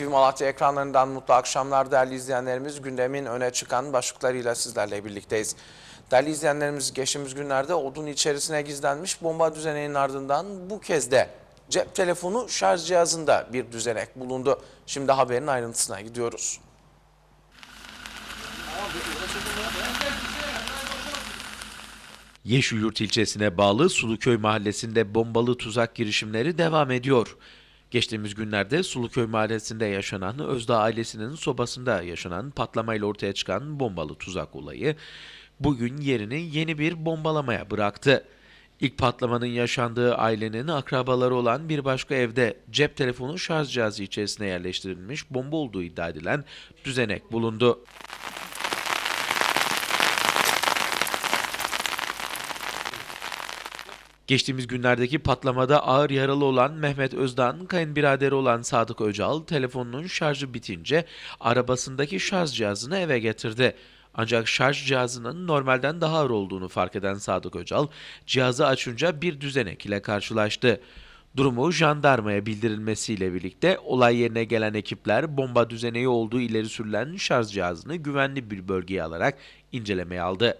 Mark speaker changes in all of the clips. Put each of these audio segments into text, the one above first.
Speaker 1: TV Malatya ekranlarından mutlu akşamlar değerli izleyenlerimiz. Gündemin öne çıkan başlıklarıyla sizlerle birlikteyiz. Değerli izleyenlerimiz geçtiğimiz günlerde odun içerisine gizlenmiş bomba düzeneğinin ardından bu kez de cep telefonu şarj cihazında bir düzenek bulundu. Şimdi haberin ayrıntısına gidiyoruz.
Speaker 2: Yeşilyurt ilçesine bağlı Suluköy mahallesinde bombalı tuzak girişimleri devam ediyor. Geçtiğimiz günlerde Suluköy mahallesinde yaşanan Özdağ ailesinin sobasında yaşanan patlamayla ortaya çıkan bombalı tuzak olayı bugün yerini yeni bir bombalamaya bıraktı. İlk patlamanın yaşandığı ailenin akrabaları olan bir başka evde cep telefonu şarj cihazı içerisine yerleştirilmiş bomba olduğu iddia edilen düzenek bulundu. Geçtiğimiz günlerdeki patlamada ağır yaralı olan Mehmet Özdağ'ın kayınbiraderi olan Sadık Öcal telefonunun şarjı bitince arabasındaki şarj cihazını eve getirdi. Ancak şarj cihazının normalden daha ağır olduğunu fark eden Sadık Öcal cihazı açınca bir düzenek ile karşılaştı. Durumu jandarmaya bildirilmesiyle birlikte olay yerine gelen ekipler bomba düzeneği olduğu ileri sürülen şarj cihazını güvenli bir bölgeye alarak incelemeye aldı.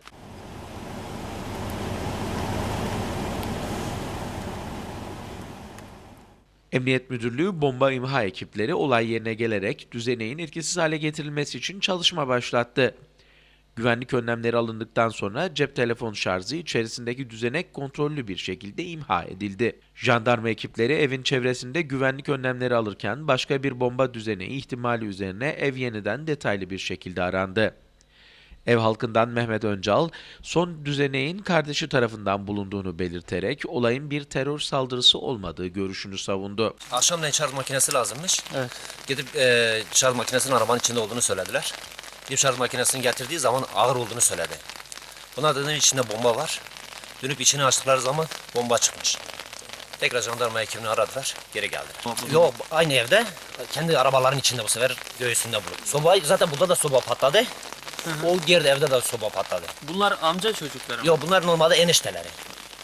Speaker 2: Emniyet Müdürlüğü bomba imha ekipleri olay yerine gelerek düzeneğin etkisiz hale getirilmesi için çalışma başlattı. Güvenlik önlemleri alındıktan sonra cep telefon şarjı içerisindeki düzenek kontrollü bir şekilde imha edildi. Jandarma ekipleri evin çevresinde güvenlik önlemleri alırken başka bir bomba düzeneği ihtimali üzerine ev yeniden detaylı bir şekilde arandı. Ev halkından Mehmet Öncal, son düzeneğin kardeşi tarafından bulunduğunu belirterek olayın bir terör saldırısı olmadığı görüşünü savundu.
Speaker 3: Akşamleyin şarj makinesi lazımmış. Evet. Gidip e, şarj makinesinin arabanın içinde olduğunu söylediler. Gidip şarj makinesini getirdiği zaman ağır olduğunu söyledi. Buna dedim içinde bomba var. Dönüp içini açtıkları zaman bomba çıkmış. Tekrar jandarma ekibini aradılar, geri geldiler. Yok, aynı evde, kendi arabaların içinde bu sefer göğsünde bulundu. Soba, zaten burada da soba patladı. O diğer evde de soba patladı.
Speaker 4: Bunlar amca çocukları mı?
Speaker 3: Yok bunlar normalde enişteleri.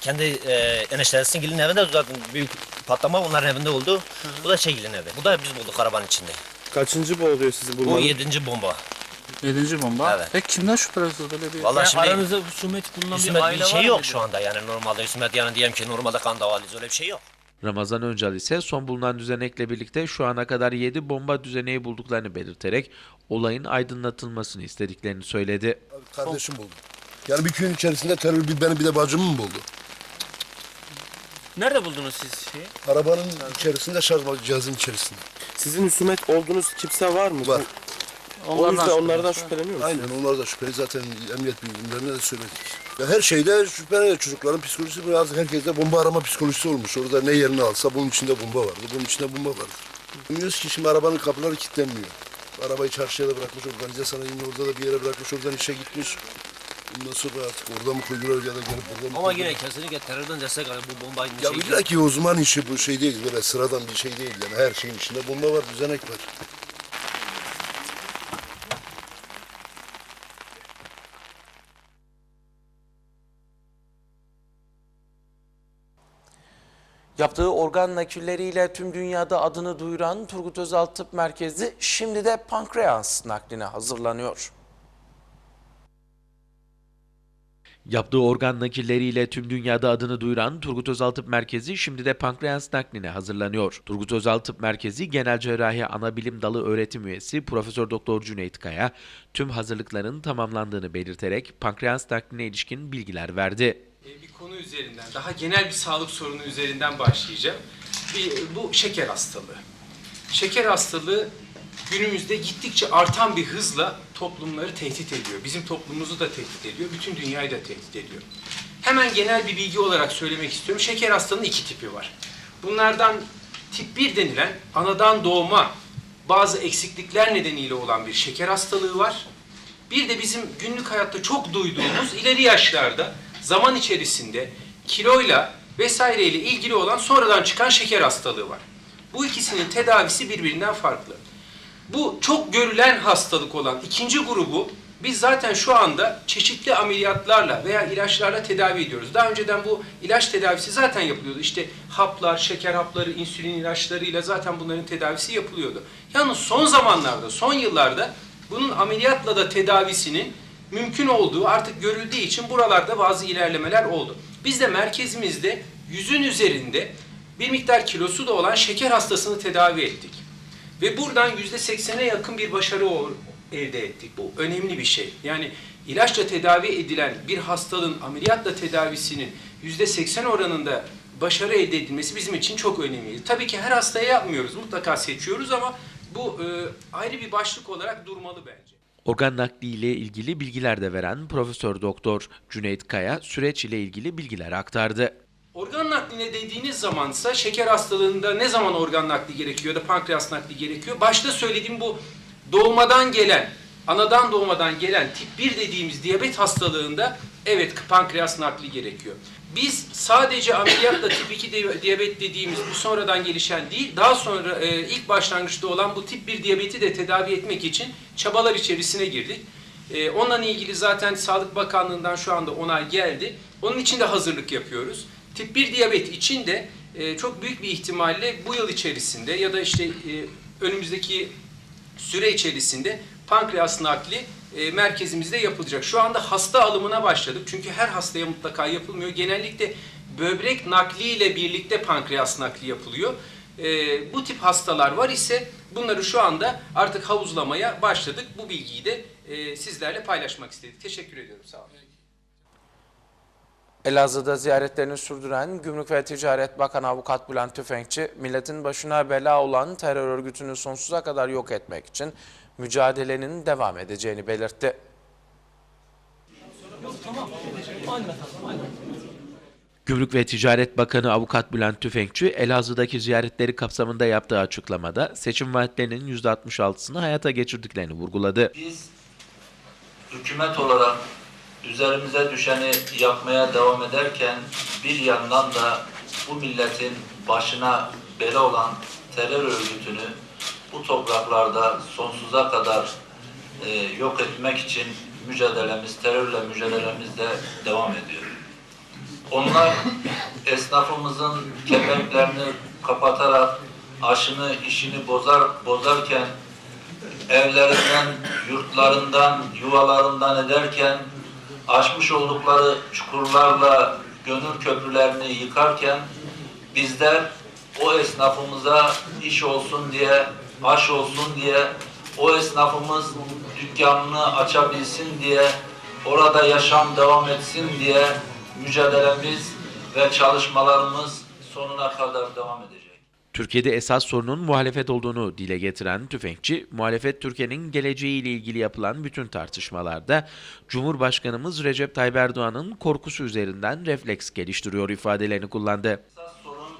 Speaker 3: Kendi e, eniştelerinin gilin evinde zaten büyük patlama onların evinde oldu. Bu da şeygilin evi. Bu da biz bulduk arabanın içinde.
Speaker 5: Kaçıncı bu oluyor sizin
Speaker 3: Bu
Speaker 5: bulmanın?
Speaker 3: yedinci bomba.
Speaker 5: Yedinci bomba.
Speaker 3: Evet.
Speaker 5: Peki kimden şüphelisiniz böyle bir?
Speaker 3: Vallahi
Speaker 4: Yani
Speaker 3: şimdi
Speaker 4: aranızda husumet bulunan bir
Speaker 3: Hüsmet
Speaker 4: aile
Speaker 3: bir
Speaker 4: var
Speaker 3: şey
Speaker 4: mı?
Speaker 3: yok şu anda yani normalde Hüsmet yani diyelim ki normalde kan davalıyız öyle bir şey yok.
Speaker 2: Ramazan Öncal ise son bulunan düzenekle birlikte şu ana kadar 7 bomba düzeneği bulduklarını belirterek olayın aydınlatılmasını istediklerini söyledi.
Speaker 6: Kardeşim buldu. Yani bir köyün içerisinde terör bir benim bir de bacımı mı buldu?
Speaker 4: Nerede buldunuz siz şeyi?
Speaker 6: Arabanın içerisinde şarj cihazının içerisinde.
Speaker 5: Sizin husumet olduğunuz kimse var mı?
Speaker 6: Var.
Speaker 5: O yüzden onlardan şüpheleniyor musunuz?
Speaker 6: Aynen onlar da şüpheli zaten emniyet bilgilerine de söyledik. Ya her şeyde şüpheli çocukların psikolojisi biraz herkeste bomba arama psikolojisi olmuş. Orada ne yerini alsa bunun içinde bomba vardı, bunun içinde bomba vardı. Bilmiyoruz ki şimdi arabanın kapıları kilitlenmiyor. Arabayı çarşıya da bırakmış, organize sanayinin orada da bir yere bırakmış, oradan işe gitmiş. Bundan sonra artık orada mı koydular ya da gelip burada mı
Speaker 3: Ama
Speaker 6: koydular?
Speaker 3: yine kesinlikle terörden destek alıyor bu bombayı
Speaker 6: Ya illa ki uzman işi bu şey değil, böyle sıradan bir şey değil yani. Her şeyin içinde bomba var, düzenek var.
Speaker 1: Yaptığı organ nakilleriyle tüm dünyada adını duyuran Turgut Özal Tıp Merkezi şimdi de pankreas nakline hazırlanıyor.
Speaker 2: Yaptığı organ nakilleriyle tüm dünyada adını duyuran Turgut Özal Tıp Merkezi şimdi de pankreas nakline hazırlanıyor. Turgut Özal Tıp Merkezi Genel Cerrahi Anabilim Dalı öğretim üyesi Profesör Doktor Cüneyt Kaya tüm hazırlıkların tamamlandığını belirterek pankreas nakline ilişkin bilgiler verdi.
Speaker 7: E, bir konu üzerinden, daha genel bir sağlık sorunu üzerinden başlayacağım. Bir, bu şeker hastalığı. Şeker hastalığı günümüzde gittikçe artan bir hızla toplumları tehdit ediyor. Bizim toplumumuzu da tehdit ediyor, bütün dünyayı da tehdit ediyor. Hemen genel bir bilgi olarak söylemek istiyorum. Şeker hastalığının iki tipi var. Bunlardan tip 1 denilen anadan doğma bazı eksiklikler nedeniyle olan bir şeker hastalığı var. Bir de bizim günlük hayatta çok duyduğumuz ileri yaşlarda zaman içerisinde kiloyla vesaireyle ilgili olan sonradan çıkan şeker hastalığı var. Bu ikisinin tedavisi birbirinden farklı. Bu çok görülen hastalık olan ikinci grubu biz zaten şu anda çeşitli ameliyatlarla veya ilaçlarla tedavi ediyoruz. Daha önceden bu ilaç tedavisi zaten yapılıyordu. İşte haplar, şeker hapları, insülin ilaçlarıyla zaten bunların tedavisi yapılıyordu. Yalnız son zamanlarda, son yıllarda bunun ameliyatla da tedavisinin mümkün olduğu artık görüldüğü için buralarda bazı ilerlemeler oldu. Biz de merkezimizde yüzün üzerinde bir miktar kilosu da olan şeker hastasını tedavi ettik. Ve buradan yüzde seksene yakın bir başarı elde ettik. Bu önemli bir şey. Yani ilaçla tedavi edilen bir hastalığın ameliyatla tedavisinin yüzde seksen oranında başarı elde edilmesi bizim için çok önemli. Tabii ki her hastaya yapmıyoruz. Mutlaka seçiyoruz ama bu e, ayrı bir başlık olarak durmalı bence.
Speaker 2: Organ nakli ile ilgili bilgiler de veren Profesör Doktor Cüneyt Kaya süreç ile ilgili bilgiler aktardı.
Speaker 7: Organ nakline dediğiniz zamansa şeker hastalığında ne zaman organ nakli gerekiyor da pankreas nakli gerekiyor? Başta söylediğim bu doğmadan gelen, anadan doğmadan gelen tip 1 dediğimiz diyabet hastalığında evet pankreas nakli gerekiyor. Biz sadece ameliyatla tip 2 di- diyabet dediğimiz bu sonradan gelişen değil, daha sonra e, ilk başlangıçta olan bu tip 1 diyabeti de tedavi etmek için çabalar içerisine girdik. E, onunla ilgili zaten Sağlık Bakanlığı'ndan şu anda onay geldi. Onun için de hazırlık yapıyoruz. Tip 1 diyabet için de e, çok büyük bir ihtimalle bu yıl içerisinde ya da işte e, önümüzdeki süre içerisinde pankreas nakli e, merkezimizde yapılacak. Şu anda hasta alımına başladık. Çünkü her hastaya mutlaka yapılmıyor. Genellikle böbrek nakli ile birlikte pankreas nakli yapılıyor. E, bu tip hastalar var ise bunları şu anda artık havuzlamaya başladık. Bu bilgiyi de e, sizlerle paylaşmak istedik. Teşekkür ediyorum. Sağ olun.
Speaker 1: Elazığ'da ziyaretlerini sürdüren Gümrük ve Ticaret Bakanı Avukat Bülent Tüfekçi, milletin başına bela olan terör örgütünü sonsuza kadar yok etmek için mücadelenin devam edeceğini belirtti.
Speaker 2: Gümrük ve Ticaret Bakanı Avukat Bülent Tüfekçi, Elazığ'daki ziyaretleri kapsamında yaptığı açıklamada seçim vaatlerinin %66'sını hayata geçirdiklerini vurguladı.
Speaker 8: Biz hükümet olarak üzerimize düşeni yapmaya devam ederken bir yandan da bu milletin başına bela olan terör örgütünü bu topraklarda sonsuza kadar e, yok etmek için mücadelemiz, terörle mücadelemiz de devam ediyor. Onlar esnafımızın kepenklerini kapatarak aşını, işini bozar bozarken evlerinden, yurtlarından, yuvalarından ederken, aşmış oldukları çukurlarla gönül köprülerini yıkarken, bizler o esnafımıza iş olsun diye, aş olsun diye, o esnafımız dükkanını açabilsin diye, orada yaşam devam etsin diye mücadelemiz ve çalışmalarımız sonuna kadar devam edecek.
Speaker 2: Türkiye'de esas sorunun muhalefet olduğunu dile getiren Tüfekçi, muhalefet Türkiye'nin geleceğiyle ilgili yapılan bütün tartışmalarda Cumhurbaşkanımız Recep Tayyip Erdoğan'ın korkusu üzerinden refleks geliştiriyor ifadelerini kullandı.
Speaker 8: Esas sorun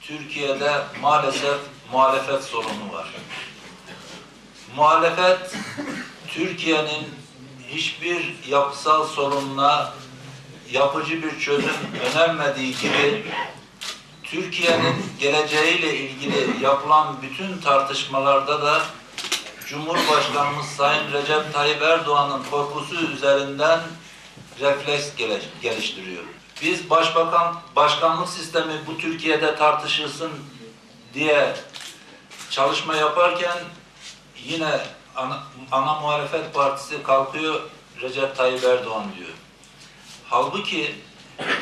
Speaker 8: Türkiye'de maalesef muhalefet sorunu var. Muhalefet Türkiye'nin hiçbir yapısal sorununa yapıcı bir çözüm önermediği gibi Türkiye'nin geleceğiyle ilgili yapılan bütün tartışmalarda da Cumhurbaşkanımız Sayın Recep Tayyip Erdoğan'ın korkusu üzerinden refleks geliştiriyor. Biz başbakan başkanlık sistemi bu Türkiye'de tartışılsın diye çalışma yaparken yine ana, ana muhalefet partisi kalkıyor Recep Tayyip Erdoğan diyor. Halbuki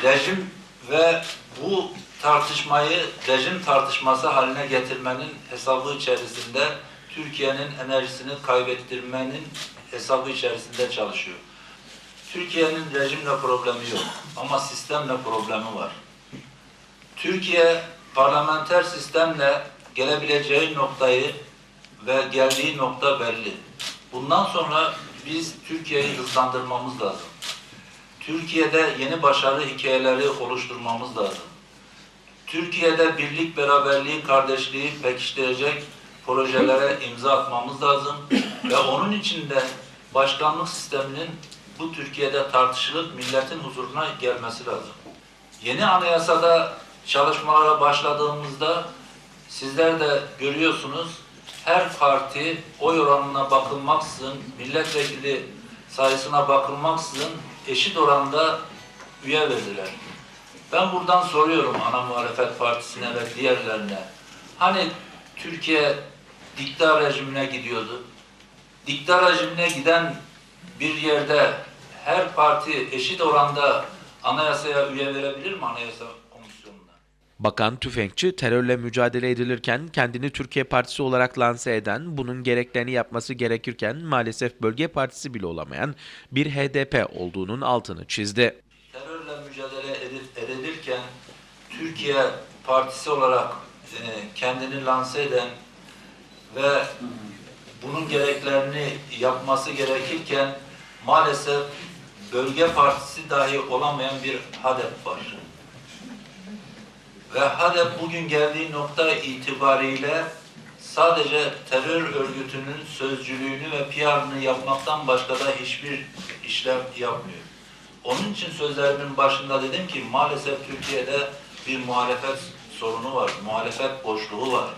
Speaker 8: rejim ve bu tartışmayı rejim tartışması haline getirmenin hesabı içerisinde Türkiye'nin enerjisini kaybettirmenin hesabı içerisinde çalışıyor. Türkiye'nin rejimle problemi yok ama sistemle problemi var. Türkiye parlamenter sistemle gelebileceği noktayı ve geldiği nokta belli. Bundan sonra biz Türkiye'yi hızlandırmamız lazım. Türkiye'de yeni başarı hikayeleri oluşturmamız lazım. Türkiye'de birlik, beraberliği, kardeşliği pekiştirecek projelere imza atmamız lazım ve onun için de başkanlık sisteminin bu Türkiye'de tartışılıp milletin huzuruna gelmesi lazım. Yeni anayasada çalışmalara başladığımızda sizler de görüyorsunuz her parti oy oranına bakılmaksızın, milletvekili sayısına bakılmaksızın eşit oranda üye verdiler. Ben buradan soruyorum ana muhalefet partisine ve diğerlerine. Hani Türkiye dikta rejimine gidiyordu. Dikta rejimine giden bir yerde her parti eşit oranda anayasaya üye verebilir mi anayasa?
Speaker 2: Bakan Tüfekçi terörle mücadele edilirken kendini Türkiye Partisi olarak lanse eden, bunun gereklerini yapması gerekirken maalesef bölge partisi bile olamayan bir HDP olduğunun altını çizdi.
Speaker 8: terörle mücadele edilirken Türkiye Partisi olarak e, kendini lanse eden ve bunun gereklerini yapması gerekirken maalesef bölge partisi dahi olamayan bir HADEP var. Ve HADEP bugün geldiği nokta itibariyle sadece terör örgütünün sözcülüğünü ve PR'ını yapmaktan başka da hiçbir işlem yapmıyor. Onun için sözlerimin başında dedim ki maalesef Türkiye'de bir muhalefet sorunu var, muhalefet boşluğu var.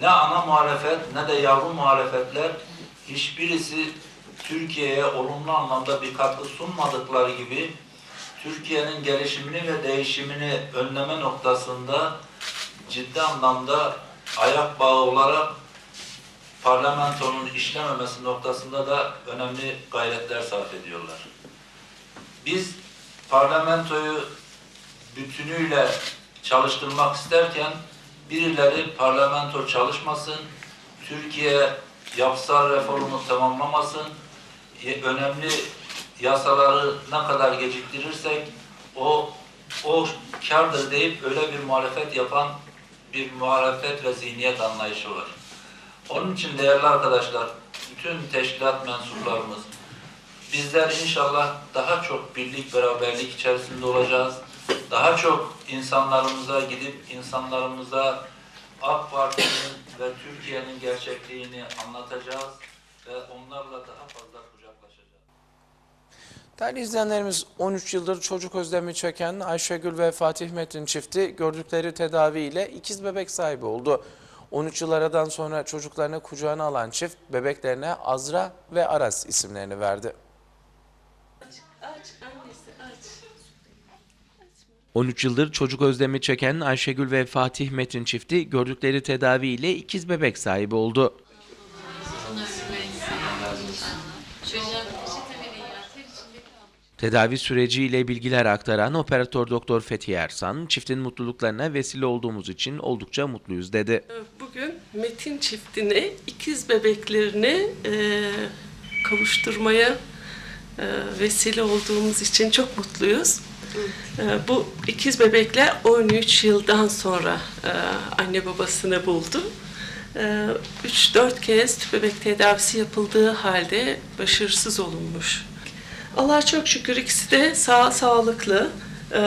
Speaker 8: Ne ana muhalefet ne de yavru muhalefetler hiçbirisi Türkiye'ye olumlu anlamda bir katkı sunmadıkları gibi Türkiye'nin gelişimini ve değişimini önleme noktasında ciddi anlamda ayak bağı olarak parlamentonun işlememesi noktasında da önemli gayretler sarf ediyorlar. Biz parlamentoyu bütünüyle çalıştırmak isterken birileri parlamento çalışmasın, Türkiye yapısal reformu tamamlamasın, önemli yasaları ne kadar geciktirirsek o o kardır deyip öyle bir muhalefet yapan bir muhalefet ve zihniyet anlayışı var. Onun için değerli arkadaşlar, bütün teşkilat mensuplarımız, bizler inşallah daha çok birlik, beraberlik içerisinde olacağız. Daha çok insanlarımıza gidip insanlarımıza AK Parti'nin ve Türkiye'nin gerçekliğini anlatacağız ve onlarla daha fazla.
Speaker 1: Değerli izleyenlerimiz 13 yıldır çocuk özlemi çeken Ayşegül ve Fatih Metin çifti gördükleri tedaviyle ikiz bebek sahibi oldu. 13 yıl sonra çocuklarını kucağına alan çift bebeklerine Azra ve Aras isimlerini verdi.
Speaker 9: Aç annesi aç.
Speaker 2: 13 yıldır çocuk özlemi çeken Ayşegül ve Fatih Metin çifti gördükleri tedaviyle ikiz bebek sahibi oldu. Tedavi süreciyle bilgiler aktaran operatör doktor Fethi Ersan, çiftin mutluluklarına vesile olduğumuz için oldukça mutluyuz dedi.
Speaker 9: Bugün Metin çiftine ikiz bebeklerini e, kavuşturmaya e, vesile olduğumuz için çok mutluyuz. E, bu ikiz bebekler 13 yıldan sonra e, anne babasını buldu. E, 3-4 kez tüp bebek tedavisi yapıldığı halde başarısız olunmuş. Allah çok şükür ikisi de sağ sağlıklı. Ee,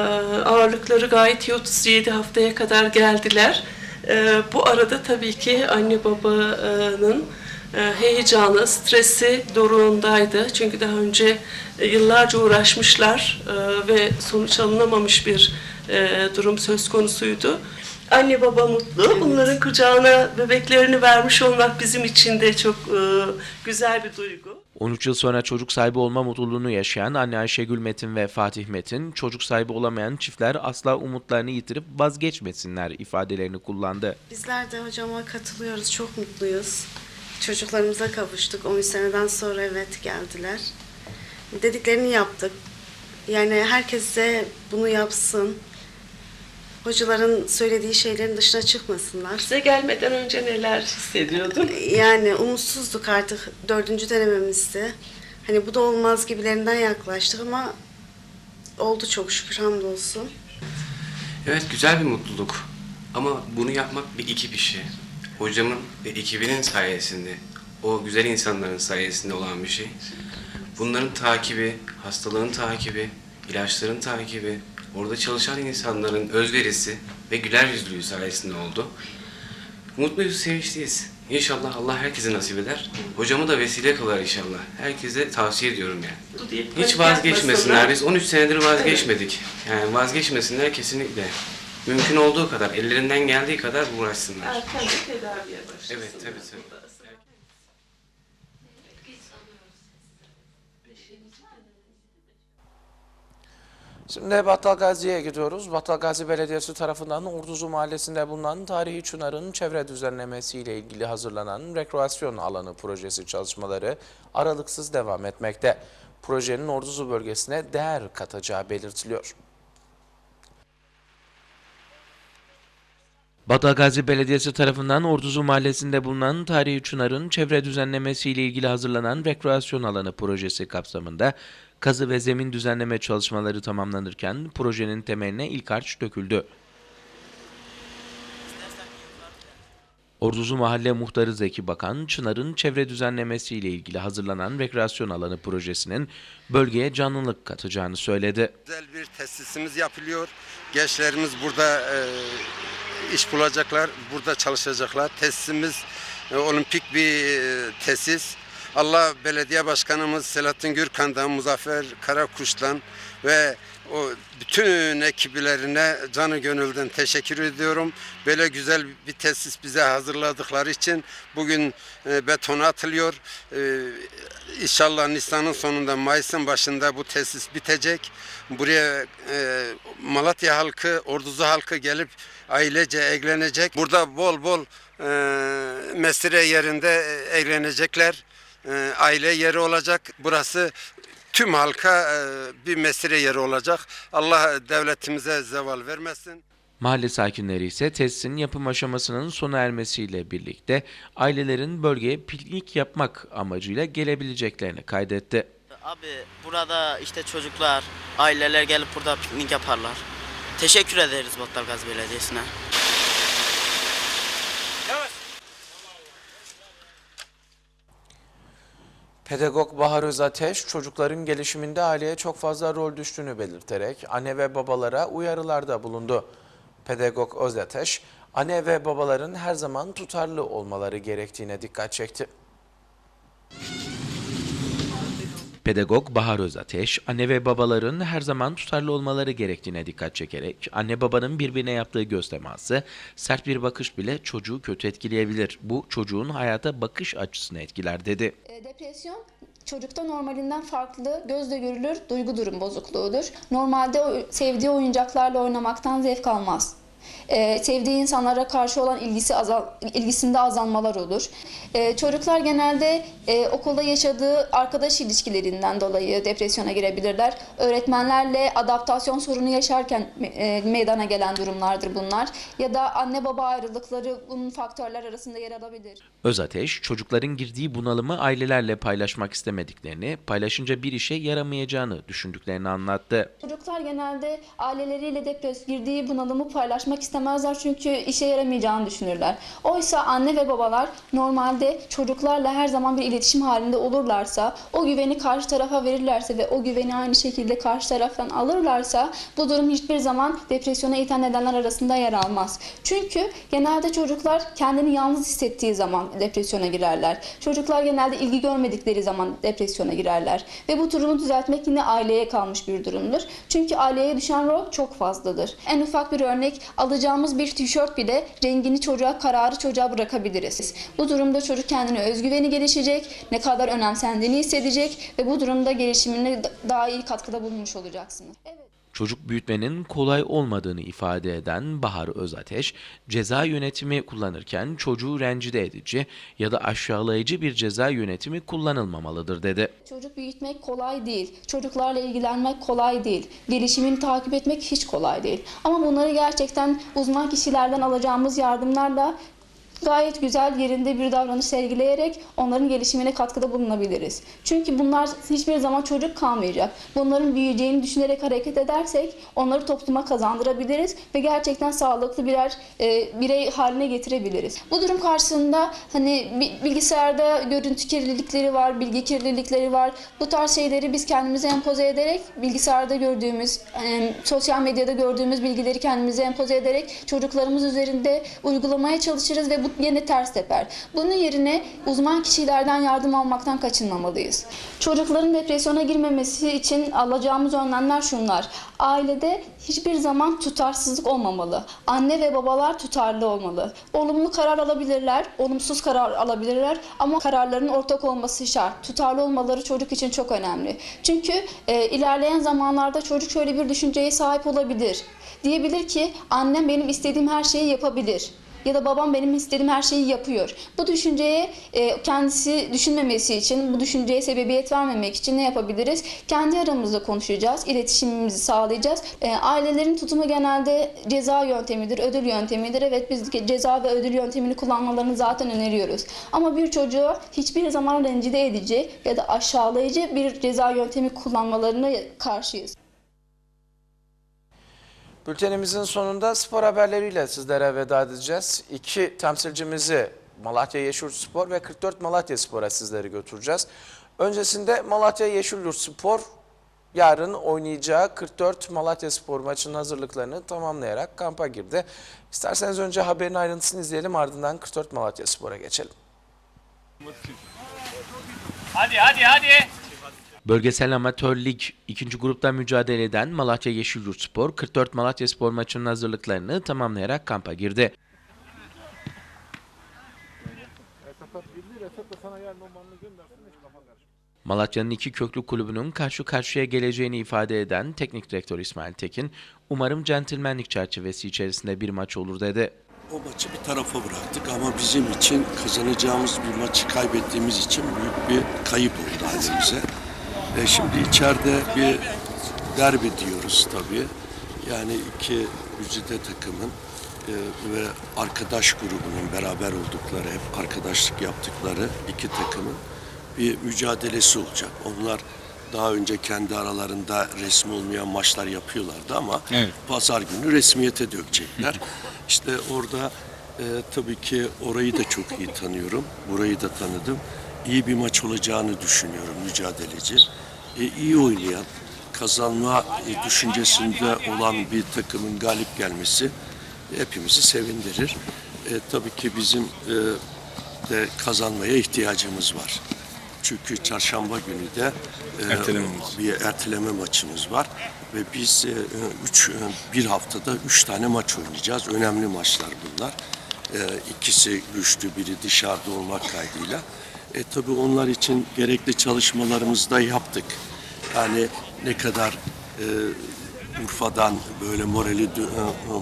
Speaker 9: ağırlıkları gayet iyi 37 haftaya kadar geldiler. Ee, bu arada tabii ki anne babanın e, heyecanı, stresi doruğundaydı. Çünkü daha önce e, yıllarca uğraşmışlar e, ve sonuç alınamamış bir durum söz konusuydu. Anne baba mutlu. Bunların kucağına bebeklerini vermiş olmak bizim için de çok e, güzel bir duygu.
Speaker 2: 13 yıl sonra çocuk sahibi olma mutluluğunu yaşayan anne Ayşegül Metin ve Fatih Metin, çocuk sahibi olamayan çiftler asla umutlarını yitirip vazgeçmesinler ifadelerini kullandı.
Speaker 10: Bizler de hocama katılıyoruz. Çok mutluyuz. Çocuklarımıza kavuştuk. 13 seneden sonra evet geldiler. Dediklerini yaptık. Yani herkese bunu yapsın. Hocaların söylediği şeylerin dışına çıkmasınlar.
Speaker 9: Size gelmeden önce neler hissediyordun?
Speaker 10: Yani umutsuzduk artık dördüncü denememizde. Hani bu da olmaz gibilerinden yaklaştık ama oldu çok şükür hamdolsun.
Speaker 11: Evet güzel bir mutluluk. Ama bunu yapmak bir ekip işi. Hocamın ve ekibinin sayesinde, o güzel insanların sayesinde olan bir şey. Bunların takibi, hastalığın takibi, ilaçların takibi, orada çalışan insanların özverisi ve güler yüzlülüğü sayesinde oldu. Mutluyuz, sevinçliyiz. İnşallah Allah herkese nasip eder. Hocamı da vesile kılar inşallah. Herkese tavsiye ediyorum yani. Hiç vazgeçmesinler. Biz 13 senedir vazgeçmedik. Yani vazgeçmesinler kesinlikle. mümkün olduğu kadar, ellerinden geldiği kadar uğraşsınlar.
Speaker 9: Erken tedaviye başlasınlar.
Speaker 11: Evet, tabii, tabii.
Speaker 1: Şimdi Battalgazi'ye gidiyoruz. Battalgazi Belediyesi tarafından Orduzu Mahallesi'nde bulunan Tarihi Çınar'ın çevre düzenlemesiyle ilgili hazırlanan rekreasyon alanı projesi çalışmaları aralıksız devam etmekte. Projenin Orduzu bölgesine değer katacağı belirtiliyor.
Speaker 2: Batagazi Belediyesi tarafından Orduzu Mahallesi'nde bulunan Tarihi Çınar'ın çevre düzenlemesiyle ilgili hazırlanan rekreasyon alanı projesi kapsamında kazı ve zemin düzenleme çalışmaları tamamlanırken projenin temeline ilk harç döküldü. Orduzu Mahalle Muhtarı Zeki Bakan, Çınar'ın çevre düzenlemesiyle ilgili hazırlanan rekreasyon alanı projesinin bölgeye canlılık katacağını söyledi.
Speaker 12: Güzel bir tesisimiz yapılıyor. Gençlerimiz burada e, iş bulacaklar, burada çalışacaklar. Tesisimiz e, olimpik bir e, tesis. Allah belediye başkanımız Selahattin Gürkan'dan, Muzaffer Karakuş'tan ve o bütün ekiplerine canı gönülden teşekkür ediyorum. Böyle güzel bir tesis bize hazırladıkları için bugün e, betona atılıyor. E, İnşallah Nisan'ın sonunda Mayıs'ın başında bu tesis bitecek. Buraya e, Malatya halkı, Orduzu halkı gelip ailece eğlenecek. Burada bol bol e, mesire yerinde eğlenecekler. E, aile yeri olacak. Burası tüm halka e, bir mesire yeri olacak. Allah devletimize zeval vermesin.
Speaker 2: Mahalle sakinleri ise tesisin yapım aşamasının sona ermesiyle birlikte ailelerin bölgeye piknik yapmak amacıyla gelebileceklerini kaydetti.
Speaker 13: Abi burada işte çocuklar, aileler gelip burada piknik yaparlar. Teşekkür ederiz Battalgazi Belediyesi'ne.
Speaker 1: Pedagog Bahar Özateş, çocukların gelişiminde aileye çok fazla rol düştüğünü belirterek anne ve babalara uyarılarda bulundu. Pedagog Özateş, anne ve babaların her zaman tutarlı olmaları gerektiğine dikkat çekti.
Speaker 2: Pedagog Bahar Özateş, anne ve babaların her zaman tutarlı olmaları gerektiğine dikkat çekerek, anne babanın birbirine yaptığı göz teması, sert bir bakış bile çocuğu kötü etkileyebilir. Bu çocuğun hayata bakış açısını etkiler dedi.
Speaker 14: E, Depresyon çocukta normalinden farklı, gözle görülür duygu durum bozukluğudur. Normalde sevdiği oyuncaklarla oynamaktan zevk almaz. E, sevdiği insanlara karşı olan ilgisi azal, ilgisinde azalmalar olur. E, çocuklar genelde e, okulda yaşadığı arkadaş ilişkilerinden dolayı depresyona girebilirler. Öğretmenlerle adaptasyon sorunu yaşarken e, meydana gelen durumlardır bunlar. Ya da anne baba ayrılıkları bunun faktörler arasında yer alabilir.
Speaker 2: Özateş, çocukların girdiği bunalımı ailelerle paylaşmak istemediklerini, paylaşınca bir işe yaramayacağını düşündüklerini anlattı.
Speaker 14: Çocuklar genelde aileleriyle depres girdiği bunalımı paylaşmak istemezler çünkü işe yaramayacağını düşünürler. Oysa anne ve babalar normalde çocuklarla her zaman bir iletişim halinde olurlarsa, o güveni karşı tarafa verirlerse ve o güveni aynı şekilde karşı taraftan alırlarsa bu durum hiçbir zaman depresyona iten nedenler arasında yer almaz. Çünkü genelde çocuklar kendini yalnız hissettiği zaman depresyona girerler. Çocuklar genelde ilgi görmedikleri zaman depresyona girerler. Ve bu durumu düzeltmek yine aileye kalmış bir durumdur. Çünkü aileye düşen rol çok fazladır. En ufak bir örnek alacağımız bir tişört bile rengini çocuğa, kararı çocuğa bırakabiliriz. Bu durumda çocuk kendine özgüveni gelişecek, ne kadar önemsendiğini hissedecek ve bu durumda gelişimine daha iyi katkıda bulunmuş olacaksınız.
Speaker 2: Çocuk büyütmenin kolay olmadığını ifade eden Bahar Özateş, ceza yönetimi kullanırken çocuğu rencide edici ya da aşağılayıcı bir ceza yönetimi kullanılmamalıdır dedi.
Speaker 14: Çocuk büyütmek kolay değil. Çocuklarla ilgilenmek kolay değil. Gelişimini takip etmek hiç kolay değil. Ama bunları gerçekten uzman kişilerden alacağımız yardımlarla gayet güzel yerinde bir davranış sergileyerek onların gelişimine katkıda bulunabiliriz. Çünkü bunlar hiçbir zaman çocuk kalmayacak. Bunların büyüyeceğini düşünerek hareket edersek onları topluma kazandırabiliriz ve gerçekten sağlıklı birer e, birey haline getirebiliriz. Bu durum karşısında hani bi- bilgisayarda görüntü kirlilikleri var, bilgi kirlilikleri var. Bu tarz şeyleri biz kendimize empoze ederek bilgisayarda gördüğümüz, e, sosyal medyada gördüğümüz bilgileri kendimize empoze ederek çocuklarımız üzerinde uygulamaya çalışırız ve bu çocuk yine ters teper. Bunun yerine uzman kişilerden yardım almaktan kaçınmamalıyız. Çocukların depresyona girmemesi için alacağımız önlemler şunlar. Ailede hiçbir zaman tutarsızlık olmamalı. Anne ve babalar tutarlı olmalı. Olumlu karar alabilirler, olumsuz karar alabilirler ama kararların ortak olması şart. Tutarlı olmaları çocuk için çok önemli. Çünkü e, ilerleyen zamanlarda çocuk şöyle bir düşünceye sahip olabilir. Diyebilir ki annem benim istediğim her şeyi yapabilir ya da babam benim istediğim her şeyi yapıyor. Bu düşünceye e, kendisi düşünmemesi için, bu düşünceye sebebiyet vermemek için ne yapabiliriz? Kendi aramızda konuşacağız, iletişimimizi sağlayacağız. E, ailelerin tutumu genelde ceza yöntemidir, ödül yöntemidir. Evet biz ceza ve ödül yöntemini kullanmalarını zaten öneriyoruz. Ama bir çocuğu hiçbir zaman rencide edici ya da aşağılayıcı bir ceza yöntemi kullanmalarına karşıyız.
Speaker 1: Bültenimizin sonunda spor haberleriyle sizlere veda edeceğiz. İki temsilcimizi Malatya Yeşilyurt Spor ve 44 Malatya Spor'a sizleri götüreceğiz. Öncesinde Malatya Yeşilyurt Spor yarın oynayacağı 44 Malatya Spor maçının hazırlıklarını tamamlayarak kampa girdi. İsterseniz önce haberin ayrıntısını izleyelim ardından 44 Malatya Spor'a geçelim.
Speaker 4: Hadi hadi hadi.
Speaker 2: Bölgesel Amatör Lig 2. grupta mücadele eden Malatya Yeşilyurt Spor 44 Malatya Spor maçının hazırlıklarını tamamlayarak kampa girdi. Malatya'nın iki köklü kulübünün karşı karşıya geleceğini ifade eden teknik direktör İsmail Tekin, umarım centilmenlik çerçevesi içerisinde bir maç olur dedi.
Speaker 15: O maçı bir tarafa bıraktık ama bizim için kazanacağımız bir maçı kaybettiğimiz için büyük bir kayıp oldu ailemize. E şimdi içeride bir derbi diyoruz tabii. Yani iki güzide takımın e, ve arkadaş grubunun beraber oldukları, hep arkadaşlık yaptıkları iki takımın bir mücadelesi olacak. Onlar daha önce kendi aralarında resmi olmayan maçlar yapıyorlardı ama pazar günü resmiyete dökecekler. işte orada e, tabii ki orayı da çok iyi tanıyorum. Burayı da tanıdım. İyi bir maç olacağını düşünüyorum mücadeleci. E, iyi oynayan, kazanma e, düşüncesinde olan bir takımın galip gelmesi hepimizi sevindirir. E, tabii ki bizim e, de kazanmaya ihtiyacımız var. Çünkü çarşamba günü de e, bir erteleme maçımız var ve biz e, üç, e, bir haftada üç tane maç oynayacağız. Önemli maçlar bunlar. E, ikisi güçlü, biri dışarıda olmak kaydıyla. E, tabii onlar için gerekli çalışmalarımızı da yaptık. Yani ne kadar e, Urfa'dan böyle morali dö-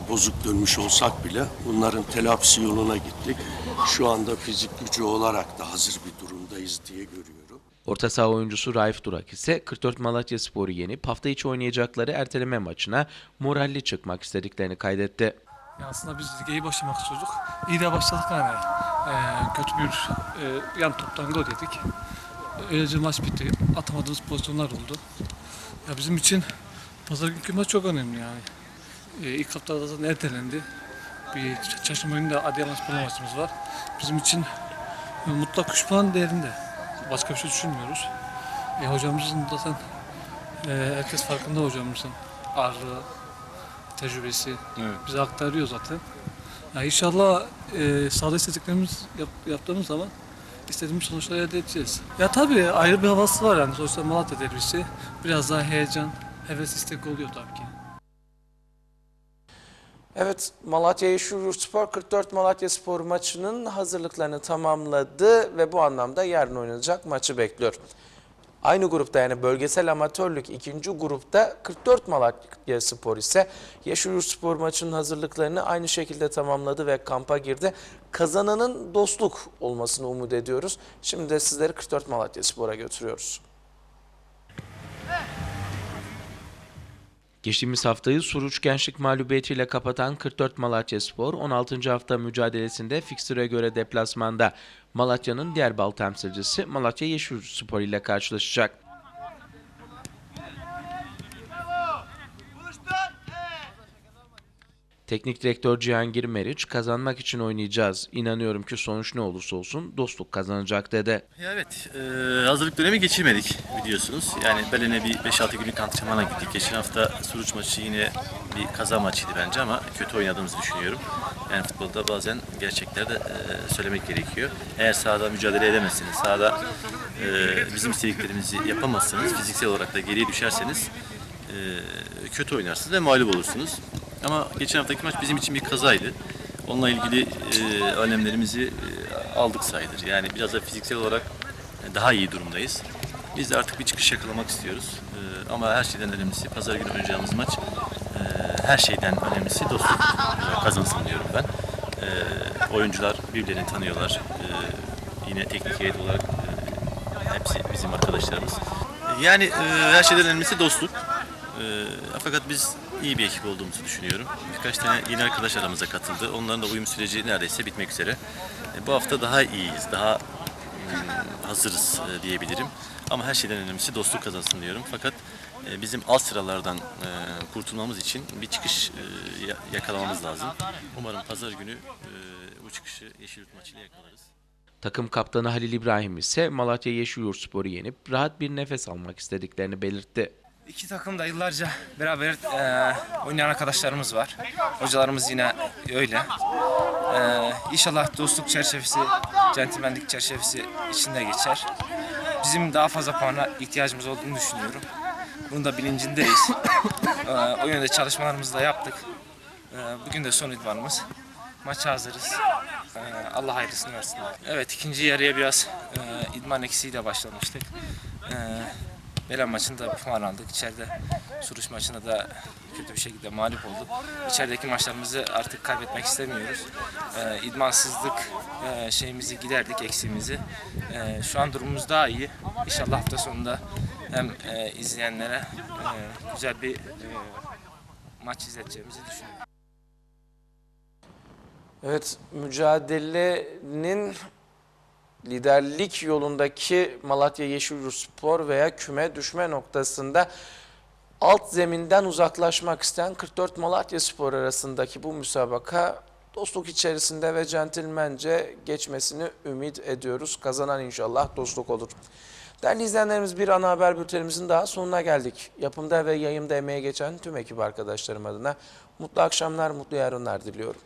Speaker 15: e, bozuk dönmüş olsak bile bunların telafisi yoluna gittik. Şu anda fizik gücü olarak da hazır bir durumdayız diye görüyorum.
Speaker 2: Orta saha oyuncusu Raif Durak ise 44 Malatya Spor'u yenip hafta içi oynayacakları erteleme maçına moralli çıkmak istediklerini kaydetti.
Speaker 16: Ya aslında biz lige iyi başlamak istiyorduk. İyi de başladık yani. Ee, kötü bir e, yan toptan gol yedik. Öylece maç bitti. Atamadığımız pozisyonlar oldu. Ya bizim için pazar günkü maç çok önemli yani. Ee, ilk haftada zaten ertelendi. Bir çarşamba günü de Adıyaman Spor maçımız var. Bizim için e, mutlak 3 puan değerinde. Başka bir şey düşünmüyoruz. E, hocamızın zaten e, herkes farkında hocamızın ağırlığı, tecrübesi bize aktarıyor zaten. Ya inşallah e, sahada istediklerimiz yap- yaptığımız zaman istediğimiz sonuçları elde edeceğiz. Ya tabii ayrı bir havası var yani sonuçta Malatya derbisi. Biraz daha heyecan, heves istek oluyor tabii ki.
Speaker 1: Evet, Malatya Spor 44 Malatya Spor maçının hazırlıklarını tamamladı ve bu anlamda yarın oynanacak maçı bekliyor. Aynı grupta yani bölgesel amatörlük ikinci grupta 44 Malatya Spor ise Yeşilyurt Spor maçının hazırlıklarını aynı şekilde tamamladı ve kampa girdi. Kazananın dostluk olmasını umut ediyoruz. Şimdi de sizleri 44 Malatya Spor'a götürüyoruz.
Speaker 2: Geçtiğimiz haftayı Suruç Gençlik mağlubiyetiyle kapatan 44 Malatya Spor 16. hafta mücadelesinde fikstüre göre deplasmanda Malatya'nın diğer bal temsilcisi Malatya Yeşilyurt Spor ile karşılaşacak. Teknik direktör Cihangir Meriç kazanmak için oynayacağız. İnanıyorum ki sonuç ne olursa olsun dostluk kazanacak dedi.
Speaker 17: Evet, e, hazırlık dönemi geçirmedik biliyorsunuz. Yani Belen'e bir 5-6 günlük antrenmana gittik. Geçen hafta Suruç maçı yine bir kaza maçıydı bence ama kötü oynadığımızı düşünüyorum. Yani futbolda bazen gerçekleri de e, söylemek gerekiyor. Eğer sahada mücadele edemezseniz, sahada e, bizim istediklerimizi yapamazsanız, fiziksel olarak da geriye düşerseniz e, kötü oynarsınız ve mağlup olursunuz. Ama geçen haftaki maç bizim için bir kazaydı. Onunla ilgili e, önlemlerimizi e, aldık sayılır. Yani biraz da fiziksel olarak e, daha iyi durumdayız. Biz de artık bir çıkış yakalamak istiyoruz. E, ama her şeyden önemlisi pazar günü oynayacağımız maç e, her şeyden önemlisi dostluk e, kazansın diyorum ben. E, oyuncular birbirlerini tanıyorlar. E, yine teknik heyet olarak e, hepsi bizim arkadaşlarımız. Yani e, her şeyden önemlisi dostluk. E, fakat biz iyi bir ekip olduğumuzu düşünüyorum. Birkaç tane yeni arkadaş aramıza katıldı. Onların da uyum süreci neredeyse bitmek üzere. E, bu hafta daha iyiyiz, daha mm, hazırız e, diyebilirim. Ama her şeyden önemlisi dostluk kazansın diyorum. Fakat e, bizim alt sıralardan kurtulmamız için bir çıkış ya- yakalamamız lazım. Umarım pazar günü bu çıkışı Yeşilyurt maçıyla yakalarız.
Speaker 2: Takım kaptanı Halil İbrahim ise Malatya Yeşilyurtspor'u yenip rahat bir nefes almak istediklerini belirtti.
Speaker 18: İki takım da yıllarca beraber e, oynayan arkadaşlarımız var. Hocalarımız yine öyle. E, inşallah dostluk çerçevesi, centilmenlik çerçevesi içinde geçer. Bizim daha fazla puana ihtiyacımız olduğunu düşünüyorum. Bunun da bilincindeyiz. e, o yönde çalışmalarımızı da yaptık. E, bugün de son idmanımız. Maça hazırız. E, Allah hayırlısını versin. Evet ikinci yarıya biraz e, idman eksiğiyle başlamıştık. E, Belen maçında puan aldık. İçeride Suruç maçında da kötü bir şekilde mağlup olduk. İçerideki maçlarımızı artık kaybetmek istemiyoruz. Ee, idmansızlık e, şeyimizi giderdik, eksiğimizi. Ee, şu an durumumuz daha iyi. İnşallah hafta sonunda hem e, izleyenlere e, güzel bir e, maç izleteceğimizi düşünüyorum.
Speaker 1: Evet, mücadelenin liderlik yolundaki Malatya Yeşilyurtspor veya küme düşme noktasında alt zeminden uzaklaşmak isteyen 44 Malatya Spor arasındaki bu müsabaka dostluk içerisinde ve centilmence geçmesini ümit ediyoruz. Kazanan inşallah dostluk olur. Değerli izleyenlerimiz bir ana haber bültenimizin daha sonuna geldik. Yapımda ve yayımda emeğe geçen tüm ekip arkadaşlarım adına mutlu akşamlar, mutlu yarınlar diliyorum.